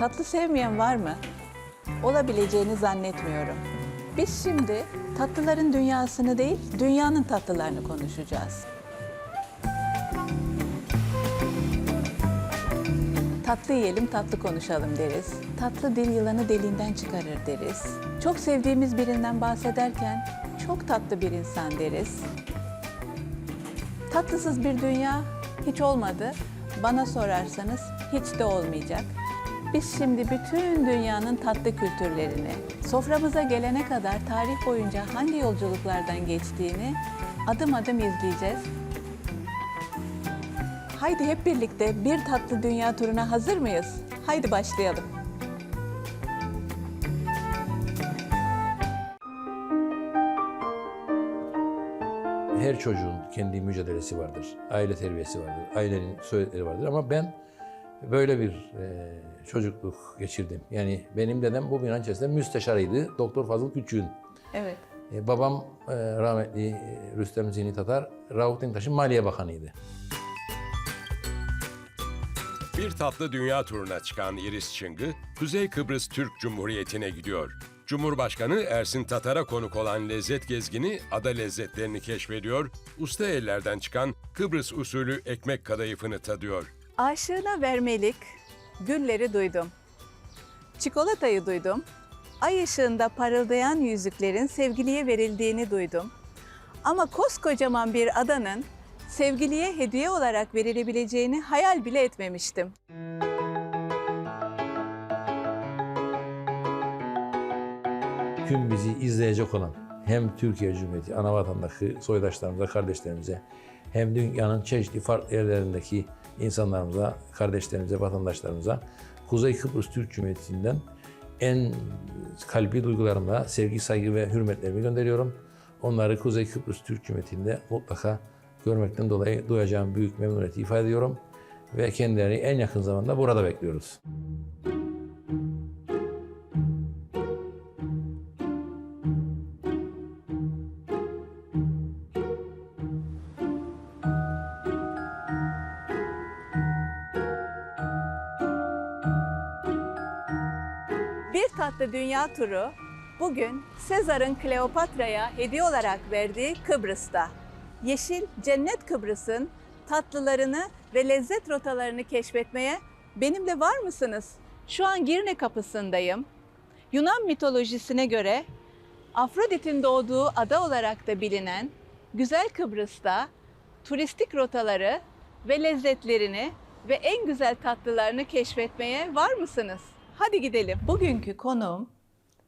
Tatlı sevmeyen var mı? Olabileceğini zannetmiyorum. Biz şimdi tatlıların dünyasını değil, dünyanın tatlılarını konuşacağız. Tatlı yiyelim, tatlı konuşalım deriz. Tatlı dil yılanı deliğinden çıkarır deriz. Çok sevdiğimiz birinden bahsederken çok tatlı bir insan deriz. Tatlısız bir dünya hiç olmadı. Bana sorarsanız hiç de olmayacak. Biz şimdi bütün dünyanın tatlı kültürlerini, soframıza gelene kadar tarih boyunca hangi yolculuklardan geçtiğini adım adım izleyeceğiz. Haydi hep birlikte bir tatlı dünya turuna hazır mıyız? Haydi başlayalım. Her çocuğun kendi mücadelesi vardır. Aile terbiyesi vardır. Ailenin söyledikleri vardır. Ama ben böyle bir e, çocukluk geçirdim. Yani benim dedem bu binanın içerisinde müsteşarıydı. Doktor Fazıl Küçük'ün. Evet. E, babam e, rahmetli Rüstem Zihni Tatar, Rauf Denktaş'ın Maliye Bakanı'ydı. Bir tatlı dünya turuna çıkan Iris Çıngı, Kuzey Kıbrıs Türk Cumhuriyeti'ne gidiyor. Cumhurbaşkanı Ersin Tatar'a konuk olan lezzet gezgini ada lezzetlerini keşfediyor, usta ellerden çıkan Kıbrıs usulü ekmek kadayıfını tadıyor. Aşığına vermelik gülleri duydum. Çikolatayı duydum. Ay ışığında parıldayan yüzüklerin sevgiliye verildiğini duydum. Ama koskocaman bir adanın sevgiliye hediye olarak verilebileceğini hayal bile etmemiştim. Tüm bizi izleyecek olan hem Türkiye Cumhuriyeti ana vatandaki soydaşlarımıza, kardeşlerimize hem dünyanın çeşitli farklı yerlerindeki insanlarımıza, kardeşlerimize, vatandaşlarımıza Kuzey Kıbrıs Türk Cumhuriyeti'nden en kalbi duygularımla sevgi, saygı ve hürmetlerimi gönderiyorum. Onları Kuzey Kıbrıs Türk Cumhuriyeti'nde mutlaka görmekten dolayı duyacağım büyük memnuniyeti ifade ediyorum. Ve kendilerini en yakın zamanda burada bekliyoruz. Bir tatlı dünya turu bugün Sezar'ın Kleopatra'ya hediye olarak verdiği Kıbrıs'ta. Yeşil Cennet Kıbrıs'ın tatlılarını ve lezzet rotalarını keşfetmeye benimle var mısınız? Şu an Girne kapısındayım. Yunan mitolojisine göre Afrodit'in doğduğu ada olarak da bilinen Güzel Kıbrıs'ta turistik rotaları ve lezzetlerini ve en güzel tatlılarını keşfetmeye var mısınız? Hadi gidelim. Bugünkü konuğum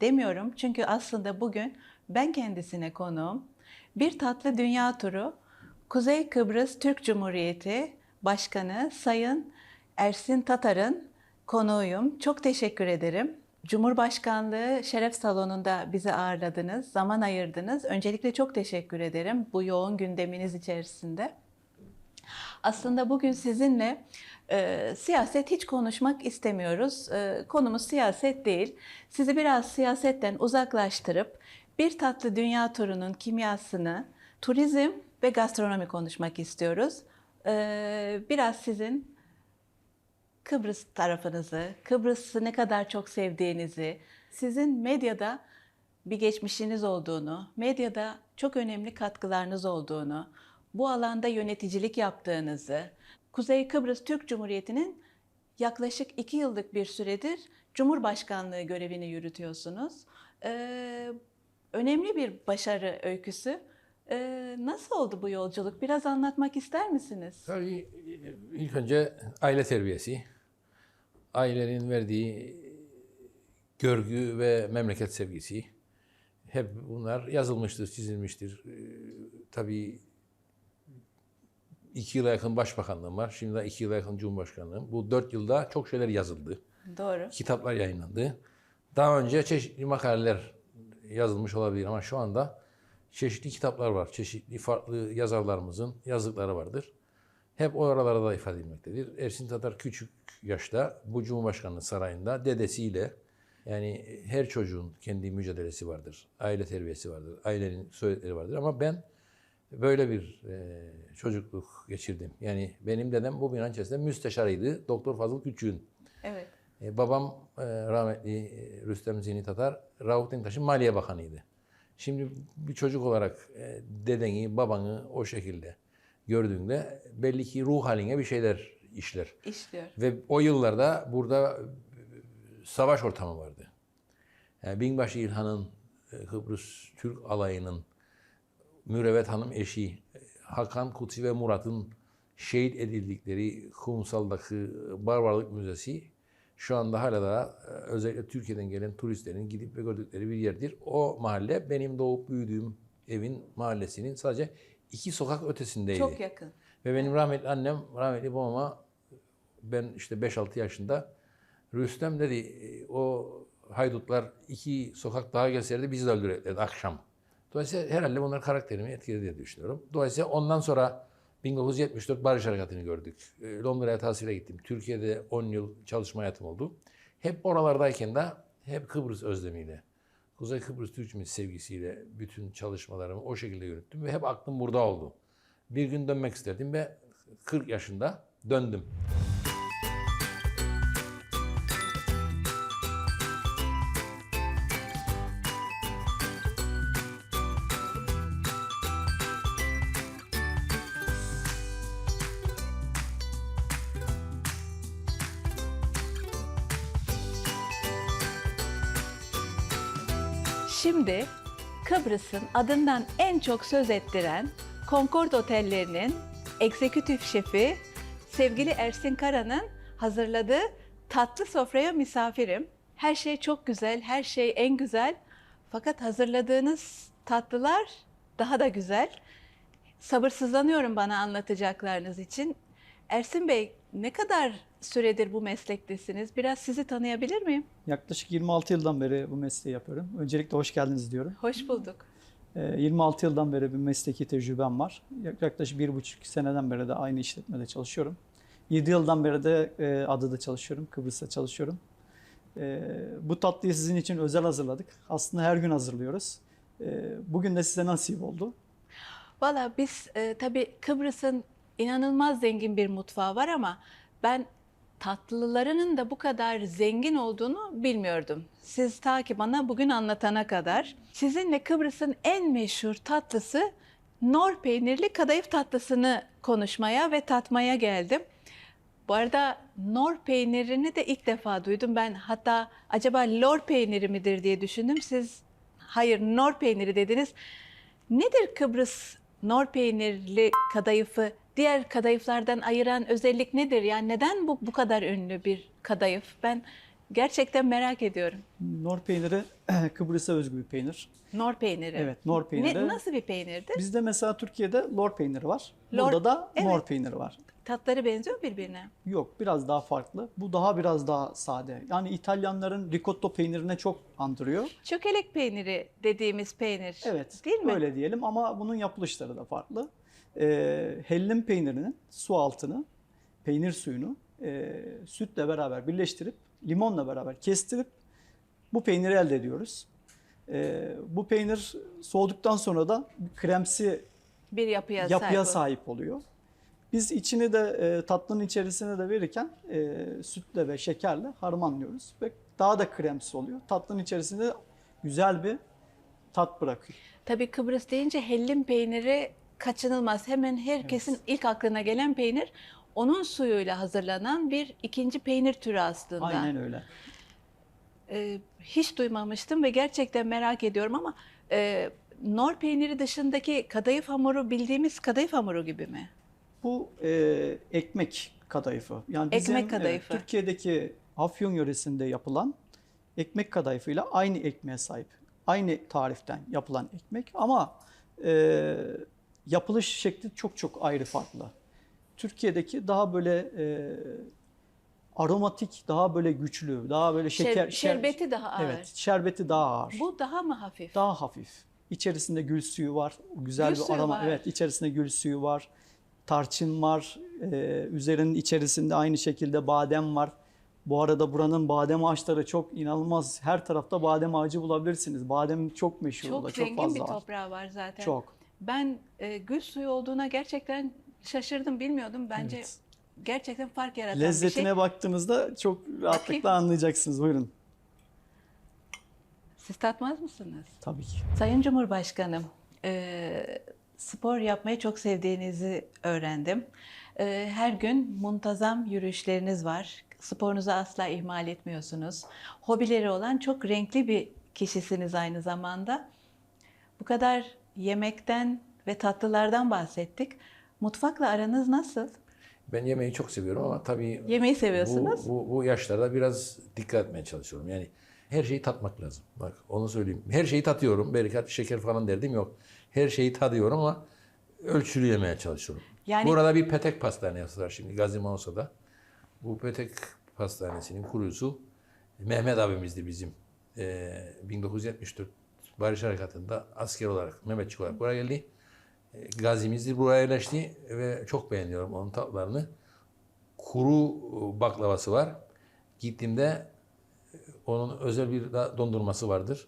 demiyorum çünkü aslında bugün ben kendisine konuğum. Bir tatlı dünya turu Kuzey Kıbrıs Türk Cumhuriyeti Başkanı Sayın Ersin Tatar'ın konuğuyum. Çok teşekkür ederim. Cumhurbaşkanlığı Şeref Salonu'nda bizi ağırladınız, zaman ayırdınız. Öncelikle çok teşekkür ederim bu yoğun gündeminiz içerisinde. Aslında bugün sizinle e, siyaset hiç konuşmak istemiyoruz. E, konumuz siyaset değil. Sizi biraz siyasetten uzaklaştırıp bir tatlı dünya turunun kimyasını, turizm ve gastronomi konuşmak istiyoruz. E, biraz sizin Kıbrıs tarafınızı, Kıbrıs'ı ne kadar çok sevdiğinizi, sizin medyada bir geçmişiniz olduğunu, medyada çok önemli katkılarınız olduğunu, bu alanda yöneticilik yaptığınızı, Kuzey Kıbrıs Türk Cumhuriyeti'nin yaklaşık iki yıllık bir süredir Cumhurbaşkanlığı görevini yürütüyorsunuz. Ee, önemli bir başarı öyküsü. Ee, nasıl oldu bu yolculuk? Biraz anlatmak ister misiniz? Tabii e, ilk önce aile terbiyesi, ailenin verdiği görgü ve memleket sevgisi. Hep bunlar yazılmıştır, çizilmiştir. Ee, Tabii iki yıla yakın başbakanlığım var. Şimdi de iki yıla yakın cumhurbaşkanlığım. Bu dört yılda çok şeyler yazıldı. Doğru. Kitaplar yayınlandı. Daha önce çeşitli makaleler yazılmış olabilir ama şu anda çeşitli kitaplar var. Çeşitli farklı yazarlarımızın yazdıkları vardır. Hep o aralarda da ifade edilmektedir. Ersin Tatar küçük yaşta bu Cumhurbaşkanlığı sarayında dedesiyle yani her çocuğun kendi mücadelesi vardır. Aile terbiyesi vardır. Ailenin söyledikleri vardır ama ben böyle bir e, çocukluk geçirdim. Yani benim dedem bu binanın içerisinde müsteşarıydı. Doktor Fazıl Küçük'ün. Evet. E, babam e, rahmetli e, Rüstem Zihni Tatar, Rauf Denktaş'ın Maliye Bakanı'ydı. Şimdi bir çocuk olarak e, dedeni, babanı o şekilde gördüğünde belli ki ruh haline bir şeyler işler. İşliyor. Ve o yıllarda burada savaş ortamı vardı. Yani Binbaşı İlhan'ın, Kıbrıs Türk alayının, Mürevet Hanım eşi, Hakan Kutsi ve Murat'ın şehit edildikleri Kumsal'daki Barbarlık Müzesi şu anda hala da e, özellikle Türkiye'den gelen turistlerin gidip ve gördükleri bir yerdir. O mahalle benim doğup büyüdüğüm evin mahallesinin sadece iki sokak ötesindeydi. Çok yakın. Ve benim rahmetli annem, rahmetli babama ben işte 5-6 yaşında Rüstem dedi "E, o haydutlar iki sokak daha gelselerdi bizi de öldüreceklerdi akşam. Dolayısıyla herhalde bunlar karakterimi etkiledi diye düşünüyorum. Dolayısıyla ondan sonra 1974 Barış Harekatı'nı gördük. E, Londra'ya tahsile gittim. Türkiye'de 10 yıl çalışma hayatım oldu. Hep oralardayken de hep Kıbrıs özlemiyle, Kuzey Kıbrıs Türk Cumhuriyeti sevgisiyle bütün çalışmalarımı o şekilde yürüttüm ve hep aklım burada oldu. Bir gün dönmek isterdim ve 40 yaşında döndüm. Şimdi Kıbrıs'ın adından en çok söz ettiren Concord Otellerinin egzekütif şefi sevgili Ersin Kara'nın hazırladığı tatlı sofraya misafirim. Her şey çok güzel, her şey en güzel. Fakat hazırladığınız tatlılar daha da güzel. Sabırsızlanıyorum bana anlatacaklarınız için. Ersin Bey, ne kadar süredir bu meslektesiniz? Biraz sizi tanıyabilir miyim? Yaklaşık 26 yıldan beri bu mesleği yapıyorum. Öncelikle hoş geldiniz diyorum. Hoş bulduk. Ee, 26 yıldan beri bir mesleki tecrübem var. Yaklaşık bir buçuk seneden beri de aynı işletmede çalışıyorum. 7 yıldan beri de e, adada çalışıyorum, Kıbrıs'ta çalışıyorum. E, bu tatlıyı sizin için özel hazırladık. Aslında her gün hazırlıyoruz. E, bugün de size nasip oldu. Valla biz e, tabii Kıbrıs'ın inanılmaz zengin bir mutfağı var ama ben tatlılarının da bu kadar zengin olduğunu bilmiyordum. Siz ta ki bana bugün anlatana kadar. Sizinle Kıbrıs'ın en meşhur tatlısı nor peynirli kadayıf tatlısını konuşmaya ve tatmaya geldim. Bu arada nor peynirini de ilk defa duydum. Ben hatta acaba lor peyniri midir diye düşündüm. Siz hayır nor peyniri dediniz. Nedir Kıbrıs nor peynirli kadayıfı diğer kadayıflardan ayıran özellik nedir? Yani neden bu bu kadar ünlü bir kadayıf? Ben gerçekten merak ediyorum. Nor peyniri Kıbrıs'a özgü bir peynir. Nor peyniri. Evet, nor peyniri. Ne, nasıl bir peynirdir? Bizde mesela Türkiye'de lor peyniri var. Lor- Burada da nor Evet. peyniri var. Tatları benziyor birbirine? Yok biraz daha farklı. Bu daha biraz daha sade. Yani İtalyanların ricotta peynirine çok andırıyor. Çökelek peyniri dediğimiz peynir. Evet Değil mi? öyle diyelim ama bunun yapılışları da farklı. Ee, hellim peynirinin su altını, peynir suyunu e, sütle beraber birleştirip limonla beraber kestirip bu peyniri elde ediyoruz. Ee, bu peynir soğuduktan sonra da kremsi Bir yapıya, yapıya sahip. sahip oluyor. Biz içini de e, tatlının içerisine de verirken e, sütle ve şekerle harmanlıyoruz ve daha da kremsi oluyor. Tatlının içerisinde güzel bir tat bırakıyor. Tabii Kıbrıs deyince hellim peyniri kaçınılmaz. Hemen herkesin ilk aklına gelen peynir onun suyuyla hazırlanan bir ikinci peynir türü aslında. Aynen öyle. Ee, hiç duymamıştım ve gerçekten merak ediyorum ama e, nor peyniri dışındaki kadayıf hamuru bildiğimiz kadayıf hamuru gibi mi? Bu e, ekmek kadayıfı. Yani bizim, Ekmek kadayıfı. evet, Türkiye'deki Afyon yöresinde yapılan ekmek kadayıfıyla aynı ekmeğe sahip. Aynı tariften yapılan ekmek ama e, yapılış şekli çok çok ayrı farklı. Türkiye'deki daha böyle e, aromatik, daha böyle güçlü, daha böyle şeker... Şer- şerbeti daha ağır. Evet, şerbeti daha ağır. Bu daha mı hafif? Daha hafif. İçerisinde gül suyu var. Güzel Gül bir aroma. var. Evet, içerisinde gül suyu var. Tarçın var. Ee, üzerinin içerisinde aynı şekilde badem var. Bu arada buranın badem ağaçları çok inanılmaz. Her tarafta badem ağacı bulabilirsiniz. Badem çok meşhur çok. Çok zengin fazla bir toprağı var zaten. Çok. Ben e, gül suyu olduğuna gerçekten şaşırdım, bilmiyordum. Bence Evet. gerçekten fark yaratan Lezzetine bir şey. baktığınızda çok rahatlıkla Bakayım. anlayacaksınız. Buyurun. Siz tatmaz mısınız? Tabii ki. Sayın Cumhurbaşkanım, e, spor yapmayı çok sevdiğinizi öğrendim. E, her gün muntazam yürüyüşleriniz var. Sporunuzu asla ihmal etmiyorsunuz. Hobileri olan çok renkli bir kişisiniz aynı zamanda. Bu kadar yemekten ve tatlılardan bahsettik. Mutfakla aranız nasıl? Ben yemeği çok seviyorum ama tabii Yemeği seviyorsunuz. Bu, bu, bu yaşlarda biraz dikkat etmeye çalışıyorum. Yani her şeyi tatmak lazım. Bak onu söyleyeyim. Her şeyi tatıyorum. Belki şeker falan derdim yok. Her şeyi tadıyorum ama ölçülü yemeye çalışıyorum. Yani- Burada bir petek pastanesi var şimdi Gazi Mausa'da. Bu petek pastanesinin kurucusu Mehmet abimizdi bizim. Ee, 1974 Barış Harekatı'nda asker olarak, Mehmetçik olarak buraya geldi. Ee, Gazimizdir buraya yerleşti ve çok beğeniyorum onun tatlarını. Kuru baklavası var. Gittiğimde e, onun özel bir dondurması vardır.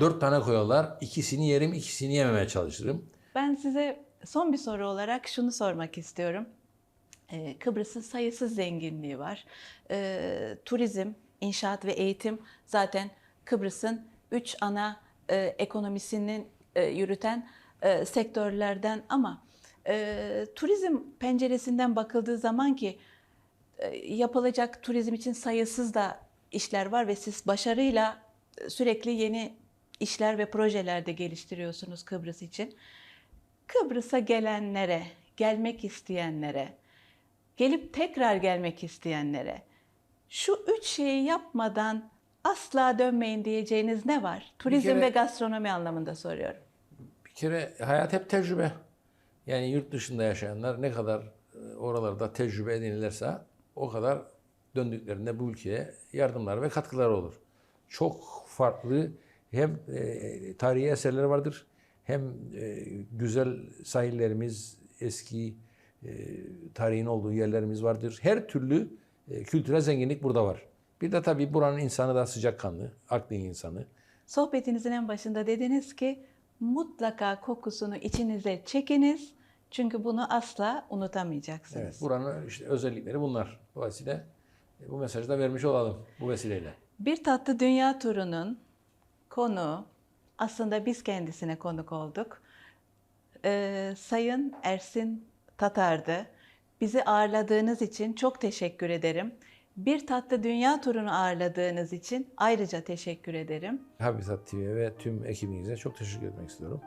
Dört tane koyarlar. İkisini yerim, ikisini yememeye çalışırım. Ben size son bir soru olarak şunu sormak istiyorum. Kıbrıs'ın sayısız zenginliği var. Turizm, inşaat ve eğitim zaten Kıbrıs'ın üç ana e, ekonomisinin e, yürüten e, sektörlerden ama e, turizm penceresinden bakıldığı zaman ki e, yapılacak turizm için sayısız da işler var ve siz başarıyla e, sürekli yeni işler ve projeler de geliştiriyorsunuz Kıbrıs için. Kıbrıs'a gelenlere, gelmek isteyenlere, gelip tekrar gelmek isteyenlere şu üç şeyi yapmadan asla dönmeyin diyeceğiniz ne var? Turizm kere- ve gastronomi anlamında soruyorum. Bir kere hayat hep tecrübe. Yani yurt dışında yaşayanlar ne kadar e, oralarda tecrübe edinirlerse o kadar döndüklerinde bu ülkeye yardımlar ve katkılar olur. Çok farklı hem e, tarihi eserler vardır hem e, güzel sahillerimiz, eski e, tarihin olduğu yerlerimiz vardır. Her türlü e, kültürel zenginlik burada var. Bir de tabii buranın insanı da sıcakkanlı, aklı insanı. Sohbetinizin en başında dediniz ki mutlaka kokusunu içinize çekiniz çünkü bunu asla unutamayacaksınız. Evet, buranın işte özellikleri bunlar. Dolayısıyla e, bu mesajı da vermiş olalım bu vesileyle. Bir Tatlı Dünya turunun konu aslında biz kendisine konuk olduk. Ee, Sayın Ersin Tatar'dı. Bizi ağırladığınız için çok teşekkür ederim. Bir Tatlı Dünya turunu ağırladığınız için ayrıca teşekkür ederim. Habitat TV ve tüm ekibinize çok teşekkür etmek istiyorum.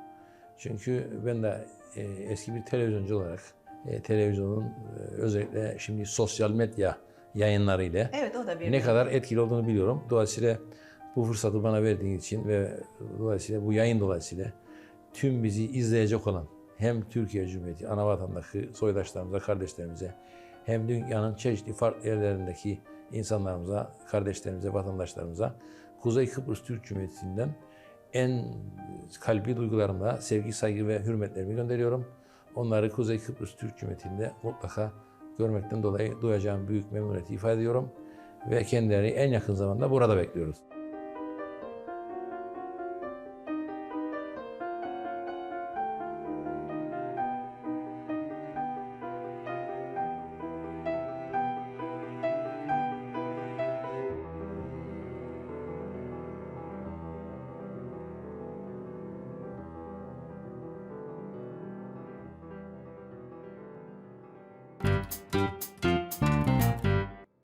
Çünkü ben de e, eski bir televizyoncu olarak e, televizyonun e, özellikle şimdi sosyal medya yayınlarıyla Evet o da bir ne kadar etkili olduğunu biliyorum. Dolayısıyla bu fırsatı bana verdiğin için ve dolayısıyla bu yayın dolayısıyla tüm bizi izleyecek olan hem Türkiye Cumhuriyeti ana vatandaki soydaşlarımıza, kardeşlerimize hem dünyanın çeşitli farklı yerlerindeki insanlarımıza, kardeşlerimize, vatandaşlarımıza Kuzey Kıbrıs Türk Cumhuriyeti'nden en kalbi duygularımla sevgi, saygı ve hürmetlerimi gönderiyorum. Onları Kuzey Kıbrıs Türk Cumhuriyeti'nde mutlaka görmekten dolayı duyacağım büyük memnuniyeti ifade ediyorum ve kendilerini en yakın zamanda burada bekliyoruz.